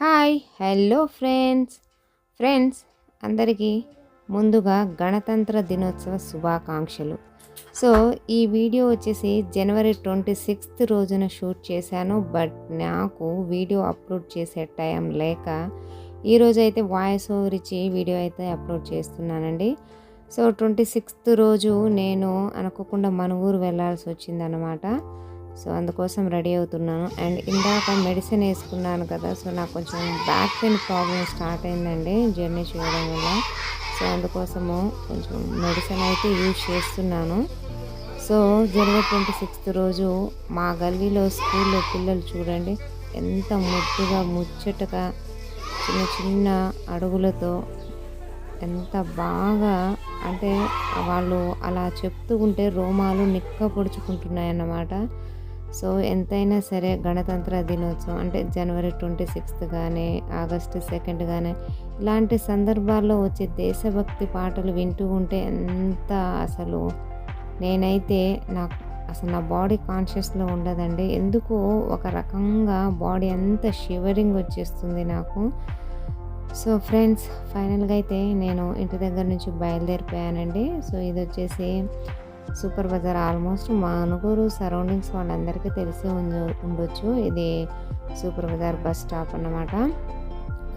Hi hello friends. Friends అందరికీ ముందుగా గణతంత్ర దినోత్సవ శుభాకాంక్షలు. సో ఈ వీడియో వచ్చేసి జనవరి ట్వంటీ సిక్స్త్ రోజున షూట్ చేశాను. బట్ నాకు వీడియో అప్లోడ్ చేసే టైం లేక ఈరోజు అయితే వాయిస్ ఓవర్ ఇచ్చి వీడియో అయితే అప్లోడ్ చేస్తున్నానండి. సో ట్వంటీ సిక్స్త్ రోజు నేను అనుకోకుండా మనుగూరు వెళ్ళాల్సి వచ్చిందనమాట సో అందుకోసం రెడీ అవుతున్నాను. అండ్ ఇందాక మెడిసిన్ వేసుకున్నాను కదా సో నాకు కొంచెం బ్యాక్ పెయిన్ ప్రాబ్లం స్టార్ట్ అయిందండి జర్నీ చేయడం వల్ల. సో అందుకోసము కొంచెం మెడిసిన్ అయితే యూజ్ చేస్తున్నాను. సో జనవరి ట్వంటీ సిక్స్త్ రోజు మా గల్లీలో స్కూల్లో పిల్లలు చూడండి ఎంత ముద్దుగా ముచ్చటగా చిన్న చిన్న అడుగులతో ఎంత బాగా అంటే వాళ్ళు అలా చెప్తూ ఉంటే రోమాలు నిక్క పొడుచుకుంటున్నాయి అన్నమాట సో ఎంతైనా సరే గణతంత్ర దినోత్సవం అంటే జనవరి ట్వంటీ సిక్స్త్ కానీ ఆగస్టు సెకండ్ కానీ ఇలాంటి సందర్భాల్లో వచ్చే దేశభక్తి పాటలు వింటూ ఉంటే ఎంత అసలు నేనైతే నాకు అసలు నా బాడీ కాన్షియస్లో ఉండదండి. ఎందుకు ఒక రకంగా బాడీ అంత షివరింగ్ వచ్చేస్తుంది నాకు. సో ఫ్రెండ్స్ ఫైనల్గా అయితే నేను ఇంటి దగ్గర నుంచి బయలుదేరిపోయానండి. సో ఇది వచ్చేసి సూపర్ బజార్ ఆల్మోస్ట్ మా అనుగురు సరౌండింగ్స్ వాళ్ళందరికీ తెలిసే ఉండొచ్చు. ఇది సూపర్ బజార్ బస్ స్టాప్ అన్నమాట.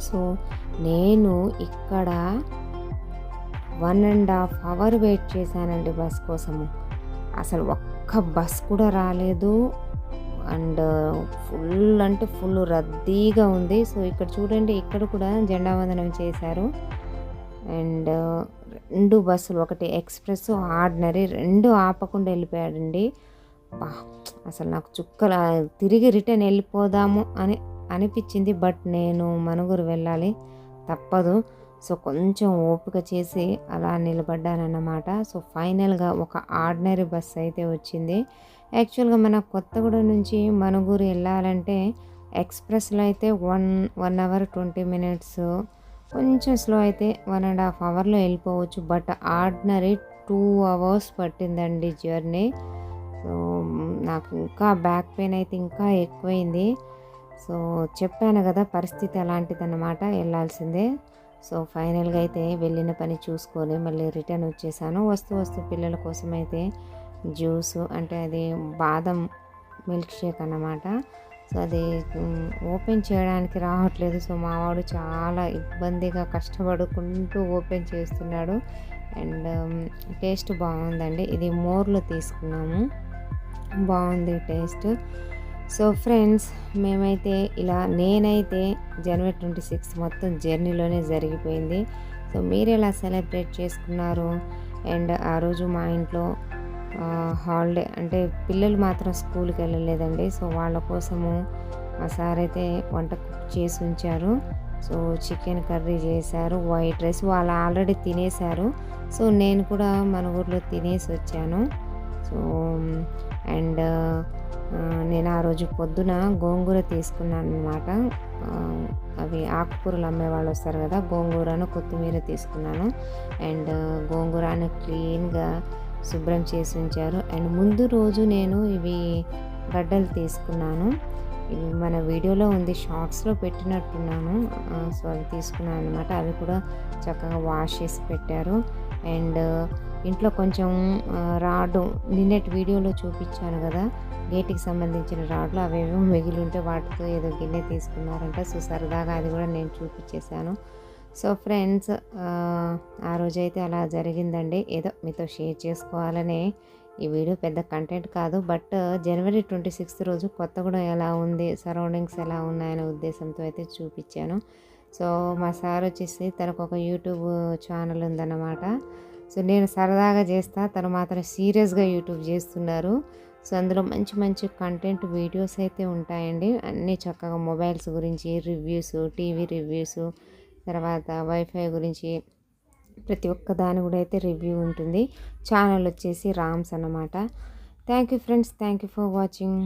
సో నేను ఇక్కడ one and half hour wait చేశానండి బస్ కోసము. అసలు ఒక్క బస్ కూడా రాలేదు. అండ్ ఫుల్ అంటే ఫుల్ రద్దీగా ఉంది. సో ఇక్కడ చూడండి ఇక్కడ కూడా జెండా వందనం చేశారు. అండ్ రెండు బస్సులు ఒకటి ఎక్స్ప్రెస్ ఆర్డినరీ రెండు ఆపకుండా వెళ్ళిపోయాడండి. అసలు నాకు చుక్కల తిరిగి రిటర్న్ వెళ్ళిపోదాము అని అనిపించింది బట్ నేను మనుగురు వెళ్ళాలి తప్పదు. సో కొంచెం ఓపిక చేసి అలా నిలబడ్డానన్నమాట. సో ఫైనల్గా ఒక ఆర్డినరీ బస్ అయితే వచ్చింది. యాక్చువల్గా మన కొత్తగూడెం నుంచి మనుగురు వెళ్ళాలంటే ఎక్స్ప్రెస్లో అయితే one one hour twenty minutes కొంచెం స్లో అయితే వన్ అండ్ హాఫ్ అవర్లో వెళ్ళిపోవచ్చు బట్ ఆర్డినరీ టూ అవర్స్ పట్టిందండి జర్నీ. సో నాకు ఇంకా బ్యాక్ పెయిన్ అయితే ఇంకా ఎక్కువైంది. సో చెప్పాను కదా పరిస్థితి అలాంటిదన్నమాట వెళ్ళాల్సిందే. సో ఫైనల్గా అయితే వెళ్ళిన పని చూసుకొని మళ్ళీ రిటర్న్ వచ్చేసాను. వస్తూ వస్తూ పిల్లల కోసం అయితే జ్యూస్ అంటే అది బాదం మిల్క్ షేక్ అన్నమాట. సో అది ఓపెన్ చేయడానికి రావట్లేదు. సో మావాడు చాలా ఇబ్బందిగా కష్టపడుకుంటూ ఓపెన్ చేస్తున్నాడు. అండ్ టేస్ట్ బాగుందండి. ఇది మోర్లో తీసుకున్నాము. బాగుంది టేస్ట్. సో ఫ్రెండ్స్ మేమైతే ఇలా నేనైతే జనవరి ట్వంటీ సిక్స్ మొత్తం జర్నీలోనే జరిగిపోయింది. సో మీరు ఎలా సెలబ్రేట్ చేసుకున్నారు? అండ్ ఆ రోజు మా ఇంట్లో హాలిడే అంటే పిల్లలు మాత్రం స్కూల్కి వెళ్ళలేదండి. సో వాళ్ళ కోసము మా సార్ అయితే వంట కుక్ చేసి ఉంచారు. సో చికెన్ కర్రీ చేశారు వైట్ రైస్ వాళ్ళు ఆల్రెడీ తినేశారు. సో నేను కూడా మన ఊర్లో తినేసి వచ్చాను. సో అండ్ నేను ఆ రోజు పొద్దున గోంగూర తీసుకున్నాను అనమాట అవి ఆకుకూరలు అమ్మే వాళ్ళు వస్తారు కదా గోంగూరను కొత్తిమీర తీసుకున్నాను. అండ్ గోంగూరను క్లీన్గా శుభ్రం చేసి ఉంచారు. అండ్ ముందు రోజు నేను ఇవి గడ్డలు తీసుకున్నాను. ఇవి మన వీడియోలో ఉంది షార్ట్స్లో పెట్టినట్టున్నాను. సో అవి తీసుకున్నాను అనమాట అవి కూడా చక్కగా వాష్ చేసి పెట్టారు. అండ్ ఇంట్లో కొంచెం రాడు నిన్నటి వీడియోలో చూపించాను కదా గేట్కి సంబంధించిన రాడ్లు అవేవో మిగిలి ఉంటే వాటితో ఏదో గిన్నె తీసుకున్నారంట. సో సరదాగా అది కూడా నేను చూపించేశాను. సో ఫ్రెండ్స్ ఆ రోజైతే అలా జరిగిందండి. ఏదో మీతో షేర్ చేసుకోవాలనే ఈ వీడియో పెద్ద కంటెంట్ కాదు బట్ జనవరి ట్వంటీ సిక్స్త్ రోజు కొత్తగూడెం ఎలా ఉంది సరౌండింగ్స్ ఎలా ఉన్నాయనే ఉద్దేశంతో అయితే చూపించాను. సో మా సార్ వచ్చేసి తనకు ఒక యూట్యూబ్ ఛానల్ ఉందన్నమాట. సో నేను సరదాగా చేస్తా తను మాత్రం సీరియస్గా యూట్యూబ్ చేస్తున్నారు. సో అందులో మంచి మంచి కంటెంట్ వీడియోస్ అయితే ఉంటాయండి. అన్నీ చక్కగా మొబైల్స్ గురించి రివ్యూస్ టీవీ రివ్యూస్ తర్వాత వైఫై గురించి ప్రతి ఒక్క దాని కూడా అయితే రివ్యూ ఉంటుంది. ఛానల్ వచ్చేసి రామ్స్ అన్నమాట. Thank you friends thank you for watching